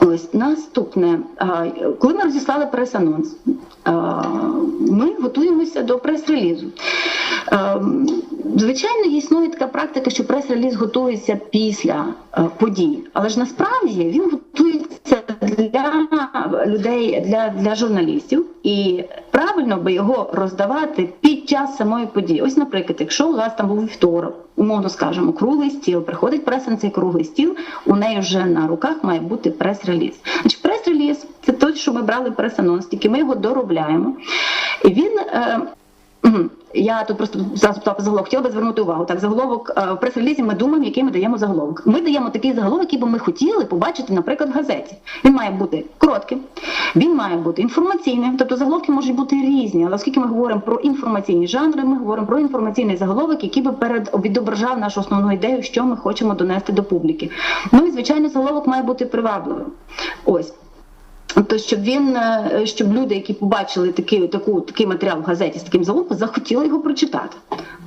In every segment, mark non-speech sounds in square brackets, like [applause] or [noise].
Ось наступне. Коли ми розіслали прес-анонс, ми готуємося до прес-релізу. Звичайно, існує така практика, що прес-реліз готується після подій, але ж насправді він готується людей, для, для журналістів, і правильно би його роздавати під час самої події. Ось, наприклад, якщо у вас там був вівторок, умовно скажемо, круглий стіл, приходить преса на цей круглий стіл, у неї вже на руках має бути прес-реліз. Значить, прес-реліз це той, що ми брали прес-анонс, тільки ми його доробляємо. І він. Е, я тут просто заголовок. Хотіла би звернути увагу. Так, заголовок е, в прес-релізі ми думаємо, який ми даємо заголовок. Ми даємо такий заголовок, який би ми хотіли побачити, наприклад, в газеті. Він має бути коротким, він має бути інформаційним. Тобто заголовки можуть бути різні, але оскільки ми говоримо про інформаційні жанри, ми говоримо про інформаційний заголовок, який би перед відображав нашу основну ідею, що ми хочемо донести до публіки. Ну і звичайно, заголовок має бути привабливим. Ось. Тобто, щоб він, е, щоб люди, які побачили такий, таку, такий матеріал в газеті з таким заголовком, захотіли його прочитати.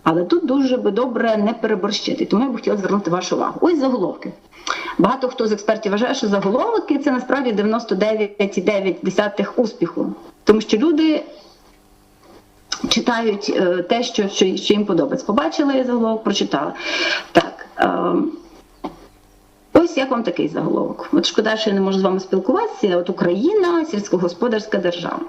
Але тут дуже би добре не переборщити. Тому я б хотіла звернути вашу увагу. Ось заголовки. Багато хто з експертів вважає, що заголовки це насправді 99,9 успіху, тому що люди. Читають е, те, що, що, що їм подобається. Побачили заголовок, прочитали. Так. Ось як вам такий заголовок. От шкода, що я не можу з вами спілкуватися. От Україна сільськогосподарська держава.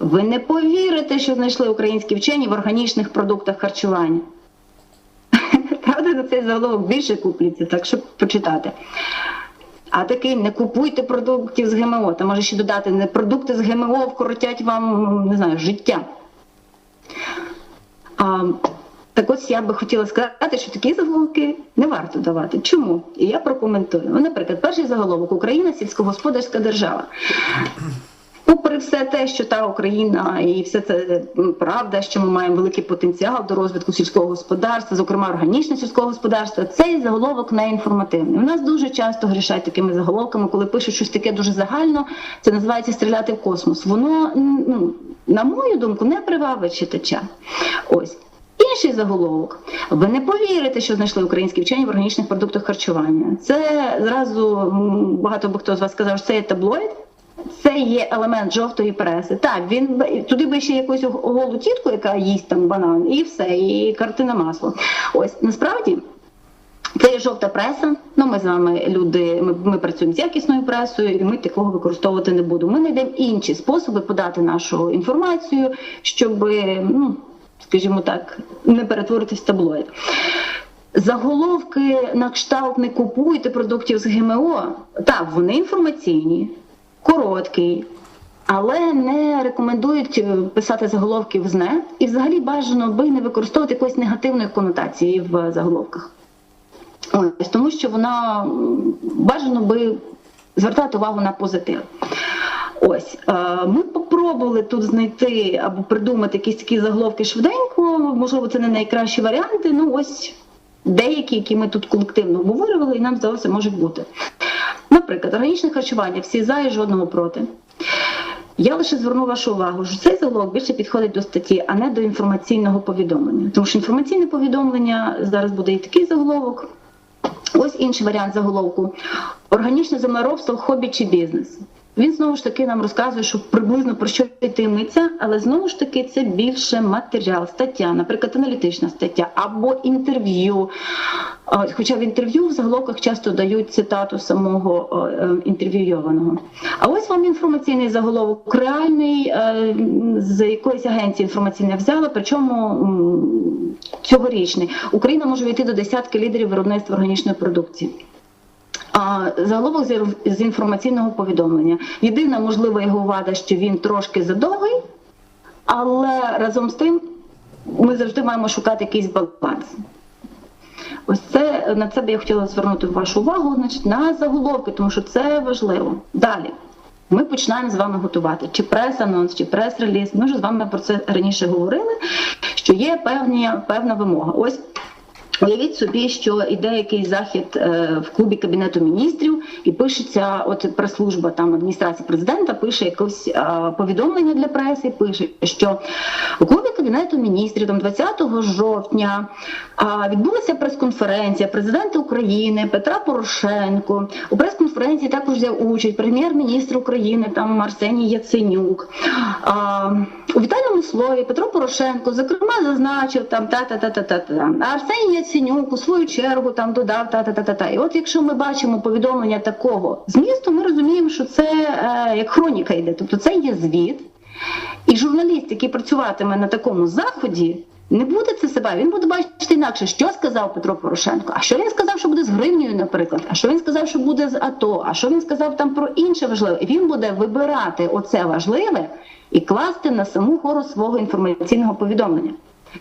Ви не повірите, що знайшли українські вчені в органічних продуктах харчування. [laughs] Правда, на цей заголовок більше купляться, так щоб почитати. А такий не купуйте продуктів з ГМО. Та може ще додати не продукти з ГМО вкоротять вам не знаю, життя. А, так ось я би хотіла сказати, що такі заголовки не варто давати. Чому? І я прокоментую. Ну, наприклад, перший заголовок Україна сільськогосподарська держава. Попри все те, що та Україна і все це правда, що ми маємо великий потенціал до розвитку сільського господарства, зокрема органічне сільського господарства, цей заголовок не інформативний. У нас дуже часто грішать такими заголовками, коли пишуть щось таке дуже загально. Це називається стріляти в космос. Воно ну, на мою думку не привабить читача. Ось. Інший заголовок. Ви не повірите, що знайшли українські вчені в органічних продуктах харчування. Це зразу багато би хто з вас сказав, що це є таблоїд. Це є елемент жовтої преси. Так, він туди би ще якусь голу тітку, яка їсть там банан, і все, і картина масло. Ось насправді. Це є жовта преса. Ну ми з вами люди. Ми, ми працюємо з якісною пресою, і ми такого використовувати не будемо. Ми знайдемо інші способи подати нашу інформацію, щоб, ну скажімо так, не перетворитись в таблоїд. Заголовки на кшталт не купуйте продуктів з ГМО. Так, вони інформаційні, короткі, але не рекомендують е, писати заголовки в ЗНЕ. І взагалі бажано би не використовувати якоїсь негативної конотації в заголовках. Ось, тому що вона бажано би звертати увагу на позитив. Ось е, ми попробували тут знайти або придумати якісь такі заголовки швиденько. Можливо, це не найкращі варіанти. Ну ось деякі, які ми тут колективно обговорювали, і нам здалося, можуть бути. Наприклад, органічне харчування, всі за і жодного проти. Я лише зверну вашу увагу, що цей заголовок більше підходить до статті, а не до інформаційного повідомлення. Тому що інформаційне повідомлення зараз буде і такий заголовок. Ось інший варіант заголовку: органічне землеробство, хобі чи бізнес. Він знову ж таки нам розказує, що приблизно про що йтиметься, але знову ж таки це більше матеріал, стаття, наприклад, аналітична стаття або інтерв'ю. Хоча в інтерв'ю в заголовках часто дають цитату самого е, інтерв'юйованого. А ось вам інформаційний заголовок, реальний е, з якоїсь агенції інформаційне взяла, причому цьогорічний. Україна може війти до десятки лідерів виробництва органічної продукції. А заголовок з- інформаційного повідомлення. Єдина можлива його вада, що він трошки задовгий, але разом з тим ми завжди маємо шукати якийсь баланс. Ось це на це би я хотіла звернути вашу увагу значить, на заголовки, тому що це важливо. Далі. Ми починаємо з вами готувати чи прес-анонс, чи прес-реліз. Ми вже з вами про це раніше говорили, що є певні, певна вимога. Ось Уявіть собі, що іде якийсь захід е, в клубі кабінету міністрів, і пишеться, от прес-служба там адміністрації президента пише якесь е, повідомлення для преси. Пише, що у клубі кабінету міністрів там 20 жовтня е, відбулася прес-конференція президента України Петра Порошенко. У прес-конференції також взяв участь прем'єр-міністр України там Арсеній Яценюк. У вітальному слові Петро Порошенко зокрема зазначив там та та та та та та а Арсеній Яценюк у свою чергу там додав та та та та та. І от якщо ми бачимо повідомлення такого змісту, ми розуміємо, що це е, як хроніка йде, тобто це є звіт. І журналіст, який працюватиме на такому заході, не буде це себе. Він буде бачити інакше, що сказав Петро Порошенко. А що він сказав, що буде з гривнею, наприклад, а що він сказав, що буде з АТО, а що він сказав там про інше важливе. Він буде вибирати оце важливе і класти на саму гору свого інформаційного повідомлення.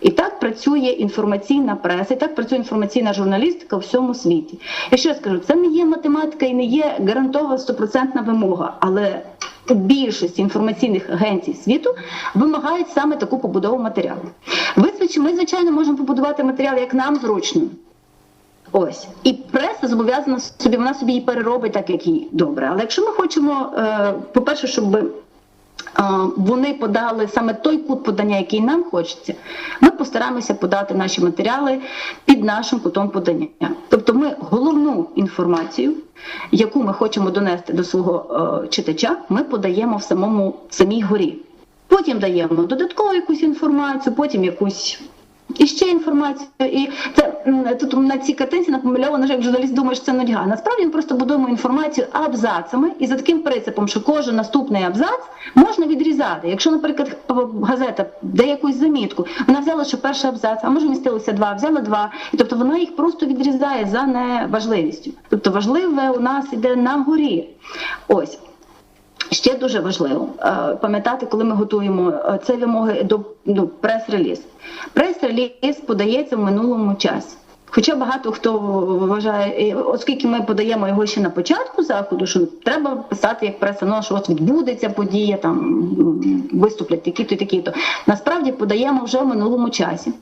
І так працює інформаційна преса, і так працює інформаційна журналістика у всьому світі. Я ще раз кажу, це не є математика і не є гарантована стопроцентна вимога, але більшість інформаційних агенцій світу вимагають саме таку побудову матеріалу. Ми, звичайно, можемо побудувати матеріал, як нам зручно. Ось і преса зобов'язана собі, вона собі її переробить так, як їй добре. Але якщо ми хочемо, е, по-перше, щоб вони подали саме той кут подання, який нам хочеться, ми постараємося подати наші матеріали під нашим кутом подання. Тобто, ми головну інформацію, яку ми хочемо донести до свого е, читача, ми подаємо в самому в самій горі. Потім даємо додаткову якусь інформацію, потім якусь. І ще інформацію, і це тут на цій картинці напомальовано, що як журналіст думає, що це нудьга. Насправді ми просто будуємо інформацію абзацами, і за таким принципом, що кожен наступний абзац можна відрізати. Якщо, наприклад, газета дає якусь замітку, вона взяла, що перший абзац, а може містилося два, взяла два, і тобто вона їх просто відрізає за неважливістю. Тобто важливе у нас іде на горі. Ось. Ще дуже важливо пам'ятати, коли ми готуємо це вимоги до ну, прес-реліз. Прес-реліз подається в минулому часі. Хоча багато хто вважає, оскільки ми подаємо його ще на початку заходу, що треба писати як преса, ну що от відбудеться подія, там виступлять такі-то, такі-то. Насправді подаємо вже в минулому часі.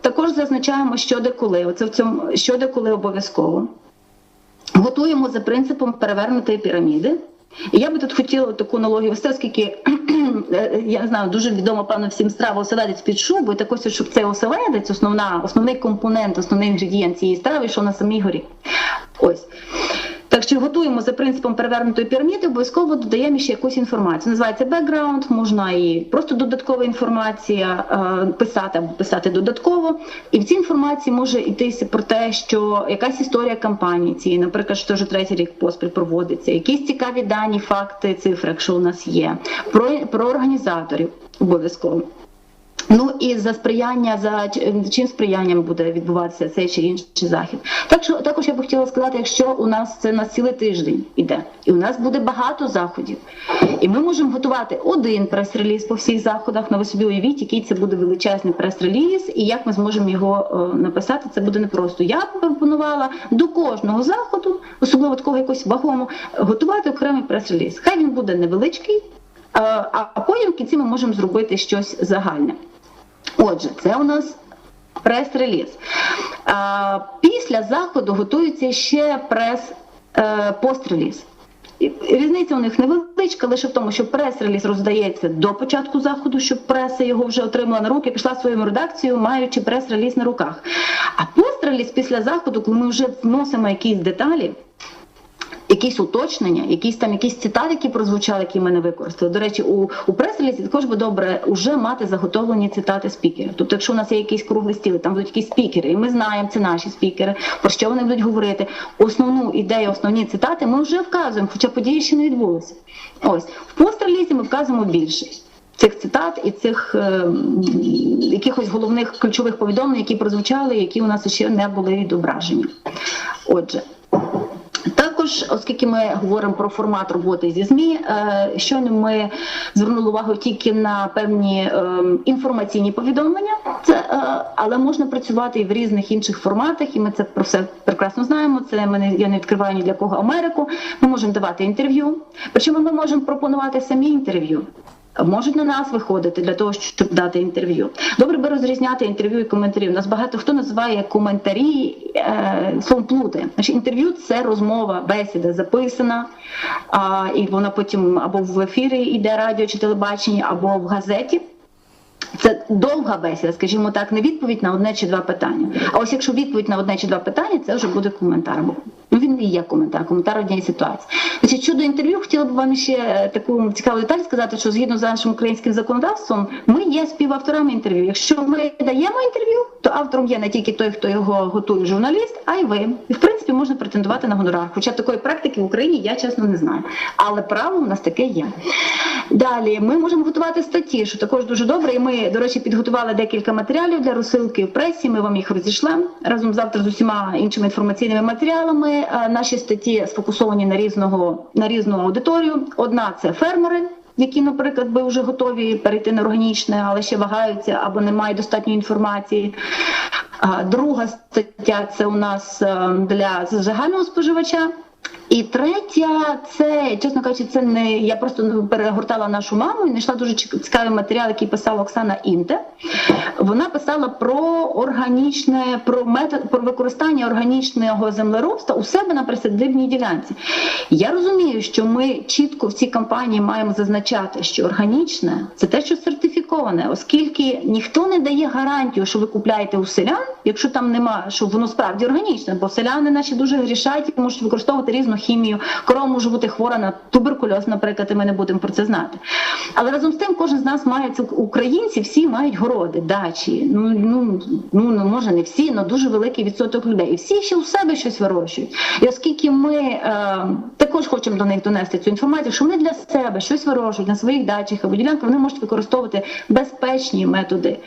Також зазначаємо, що де коли. Оце в цьому що де обов'язково. Готуємо за принципом перевернутої піраміди. І я би тут хотіла таку аналогію вести, оскільки [clears throat] я не знаю, дуже відомо, певно, всім страва оселедець під шубу, і так ось, щоб цей оселедець, основна, основний компонент, основний інгредієнт цієї страви, що на самій горі. Ось. Так що готуємо за принципом перевернутої піраміди, обов'язково додаємо ще якусь інформацію. Називається бекграунд, можна і просто додаткова інформація писати або писати додатково. І в цій інформації може йтися про те, що якась історія кампанії цієї, наприклад, що вже третій рік поспіль проводиться, якісь цікаві дані, факти, цифри, якщо у нас є, про, про організаторів обов'язково. Ну і за сприяння, за чим сприянням буде відбуватися цей чи інший захід. Так що також я б хотіла сказати, якщо у нас це на цілий тиждень іде, і у нас буде багато заходів, і ми можемо готувати один прес-реліз по всіх заходах. На ви собі уявіть, який це буде величезний прес-реліз, і як ми зможемо його написати. Це буде непросто. Я пропонувала до кожного заходу, особливо такого якогось вагому, готувати окремий прес-реліз. Хай він буде невеличкий. А потім в кінці ми можемо зробити щось загальне. Отже, це у нас прес-реліз. Після заходу готується ще прес-постреліз. Різниця у них невеличка, лише в тому, що прес-реліз роздається до початку заходу, щоб преса його вже отримала на руки, пішла своєю редакцією, маючи прес-реліз на руках. А постреліз після заходу, коли ми вже вносимо якісь деталі. Якісь уточнення, якісь там якісь цитати, які прозвучали, які ми не використали. До речі, у у прес-релізі також би добре вже мати заготовлені цитати спікерів. Тобто, якщо у нас є якісь круглі стіли, там будуть якісь спікери, і ми знаємо, це наші спікери, про що вони будуть говорити. Основну ідею, основні цитати ми вже вказуємо, хоча події ще не відбулися. Ось в пострелізі ми вказуємо більшість. Цих цитат і цих е, якихось головних ключових повідомлень, які прозвучали, які у нас ще не були відображені. Отже. Також, оскільки ми говоримо про формат роботи зі змі, щойно ми звернули увагу тільки на певні інформаційні повідомлення, це але можна працювати і в різних інших форматах, і ми це про все прекрасно знаємо. Це мене я не відкриваю ні для кого Америку. Ми можемо давати інтерв'ю. Причому ми можемо пропонувати самі інтерв'ю. Можуть на нас виходити для того, щоб дати інтерв'ю. Добре би розрізняти інтерв'ю і коментарі. У нас багато хто називає коментарі е, словом плути. Значить, інтерв'ю це розмова, бесіда записана, а, і вона потім або в ефірі йде радіо чи телебачення, або в газеті. Це довга бесіда, скажімо так, не відповідь на одне чи два питання. А ось якщо відповідь на одне чи два питання, це вже буде коментар. Ну він не є коментар, коментар однієї ситуації. Значить, щодо інтерв'ю, хотіла б вам ще таку цікаву деталь сказати, що згідно з нашим українським законодавством, ми є співавторами інтерв'ю. Якщо ми даємо інтерв'ю, то автором є не тільки той, хто його готує, журналіст, а й ви. І в принципі можна претендувати на гонорар. Хоча такої практики в Україні я чесно не знаю. Але право в нас таке є. Далі ми можемо готувати статті, що також дуже добре. І ми, до речі, підготували декілька матеріалів для розсилки в пресі. Ми вам їх розійшлемо разом завтра з усіма іншими інформаційними матеріалами. Наші статті сфокусовані на різного на різну аудиторію. Одна це фермери. Які, наприклад, би вже готові перейти на органічне, але ще вагаються або не мають достатньої інформації. А друга стаття це у нас для загального споживача. І третя, це чесно кажучи, це не я просто перегортала нашу маму і знайшла дуже цікавий матеріал, який писала Оксана Інте. Вона писала про органічне, про метод про використання органічного землеробства у себе на присадибній ділянці. Я розумію, що ми чітко в цій кампанії маємо зазначати, що органічне це те, що сертифіковане, оскільки ніхто не дає гарантію, що ви купляєте у селян, якщо там нема, що воно справді органічне, бо селяни наші дуже грішать і можуть використовувати різну хімію. Корова може бути хвора на туберкульоз, наприклад, і ми не будемо про це знати. Але разом з тим, кожен з нас має українці, всі мають городи, дачі. Ну ну ну може не всі, але дуже великий відсоток людей. І всі ще у себе щось вирощують. І оскільки ми е, також хочемо до них донести цю інформацію, що вони для себе щось вирощують на своїх дачах або ділянках, вони можуть використовувати безпечні методи е,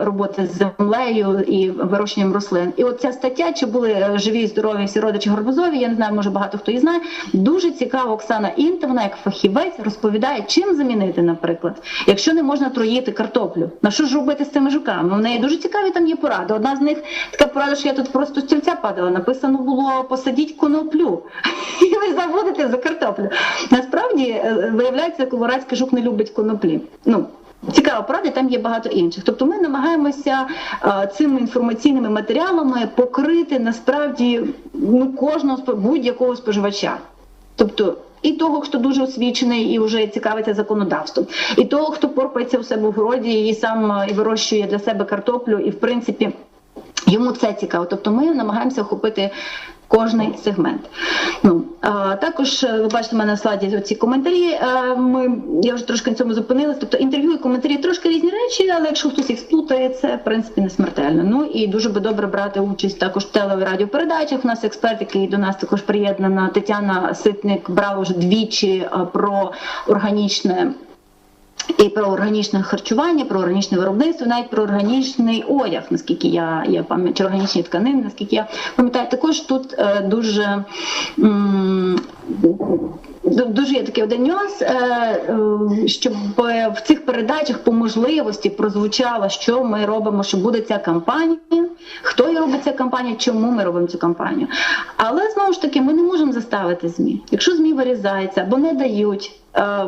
роботи з землею і вирощенням рослин. І от ця стаття, чи були живі, здорові всі родичі горбузові, я не знаю, може багато хто і знає. Дуже цікаво Оксана Інта, вона як фахівець розповідає, чим замінити, наприклад, якщо не можна троїти картоплю. На що ж робити з цими жуками? У неї дуже цікаві там є поради. Одна з них така порада, що я тут просто з стільця падала. Написано було посадіть коноплю, [laughs] і ви забудете за картоплю. Насправді виявляється, колорадський жук не любить коноплі. Ну Цікава порада, там є багато інших. Тобто ми намагаємося цими інформаційними матеріалами покрити насправді ну, кожного будь-якого споживача. Тобто і того, хто дуже освічений і вже цікавиться законодавством, і того, хто порпається у себе в городі і сам і вирощує для себе картоплю, і в принципі йому це цікаво. Тобто ми намагаємося охопити кожний сегмент. Ну а також ви бачите в мене на слайді ці коментарі. Ми я вже трошки на цьому зупинилась. Тобто інтерв'ю і коментарі трошки різні речі, але якщо хтось їх сплутає, це в принципі не смертельно. Ну і дуже би добре брати участь також в теле- і радіопередачах. У нас експерт, який до нас також приєднана Тетяна Ситник, брала вже двічі про органічне. І про органічне харчування, про органічне виробництво, навіть про органічний одяг, наскільки я я пам'ятаю, чи органічні тканини, наскільки я пам'ятаю, також тут е, дуже м, дуже є такий один нюанс, е, е, щоб в цих передачах по можливості прозвучало, що ми робимо, що буде ця кампанія, хто і робить ця кампанія, чому ми робимо цю кампанію. Але знову ж таки, ми не можемо заставити змі. Якщо змі вирізаються або не дають.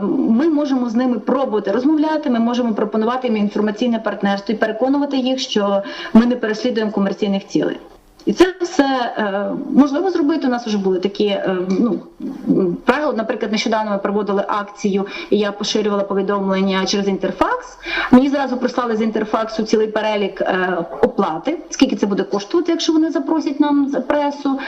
Ми можемо з ними пробувати розмовляти. Ми можемо пропонувати їм інформаційне партнерство і переконувати їх, що ми не переслідуємо комерційних цілей. І це все е, можливо зробити. У нас вже були такі е, ну правила. Наприклад, нещодавно ми проводили акцію, і я поширювала повідомлення через інтерфакс. Мені зразу прислали з інтерфаксу цілий перелік е, оплати, скільки це буде коштувати, якщо вони запросять нам за пресу.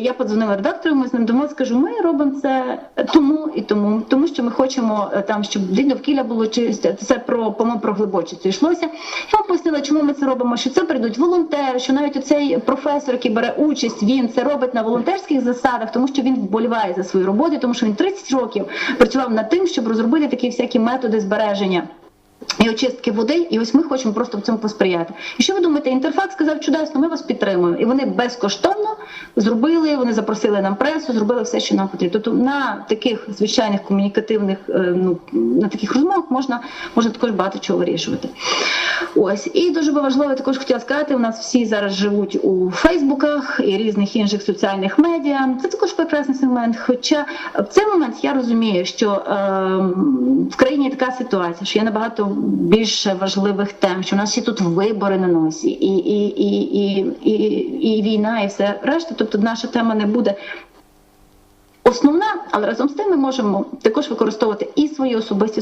Я подзвонила редактору, ми з ним домовилися, скажу, ми робимо це тому і тому, тому що ми хочемо там, щоб довкілля було чисте. Це про по про глибочицю йшлося. Я пояснила, чому ми це робимо. Що це прийдуть волонтери, що навіть оцей професор професор, який бере участь, він це робить на волонтерських засадах, тому що він вболіває за свою роботу, тому що він 30 років працював над тим, щоб розробити такі всякі методи збереження. І очистки води, і ось ми хочемо просто в цьому посприяти. І що ви думаєте? Інтерфакс сказав чудесно, ми вас підтримуємо. І вони безкоштовно зробили, вони запросили нам пресу, зробили все, що нам потрібно. Тобто на таких звичайних комунікативних, е, ну на таких розмовах можна, можна також багато чого вирішувати. Ось і дуже важливо також хотіла сказати. У нас всі зараз живуть у Фейсбуках і різних інших соціальних медіа. Це також прекрасний сегмент. Хоча в цей момент я розумію, що е, в країні така ситуація, що є набагато більше важливих тем, що в нас ще тут вибори на носі, і, і, і, і, і, і війна, і все решта. Тобто наша тема не буде Основна, але разом з тим ми можемо також використовувати і свої особисті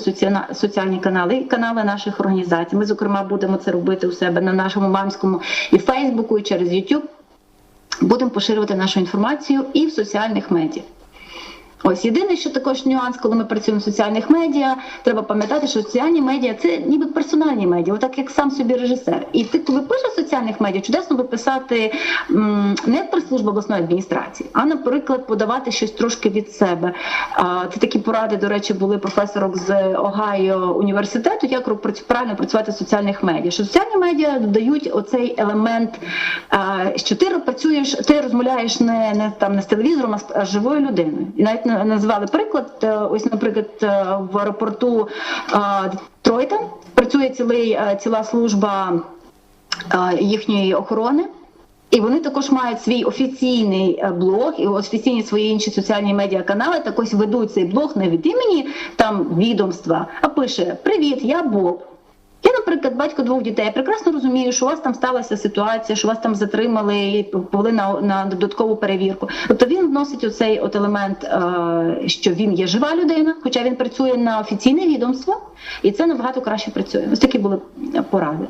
соціальні канали, і канали наших організацій. Ми, зокрема, будемо це робити у себе на нашому мамському і Фейсбуку, і через YouTube. Будемо поширювати нашу інформацію і в соціальних медіа. Ось єдине, що також нюанс, коли ми працюємо в соціальних медіа, треба пам'ятати, що соціальні медіа це ніби персональні медіа, отак як сам собі режисер. І ти, коли пишеш соціальних медіа, чудесно би писати не як прес-служба обласної адміністрації, а, наприклад, подавати щось трошки від себе. Це такі поради, до речі, були професорок з Огайо університету, як правильно працювати в соціальних медіа. Що соціальні медіа додають оцей елемент, що ти працюєш, ти розмовляєш не, не там не з телевізором, а з живою людиною. І навіть на- назвали приклад. е, Ось, наприклад, е, в аеропорту е, Тройта працює цілий, ціла служба їхньої охорони. І вони також мають свій офіційний блог і офіційні свої інші соціальні медіаканали. Так ось ведуть цей блог не від імені там відомства, а пише: Привіт, я Боб. Я, наприклад, батько двох дітей. Я прекрасно розумію, що у вас там сталася ситуація, що вас там затримали і повели на, на додаткову перевірку. Тобто він вносить оцей от елемент, е, що він є жива людина, хоча він працює на офіційне відомство, і це набагато краще працює. Ось такі були поради.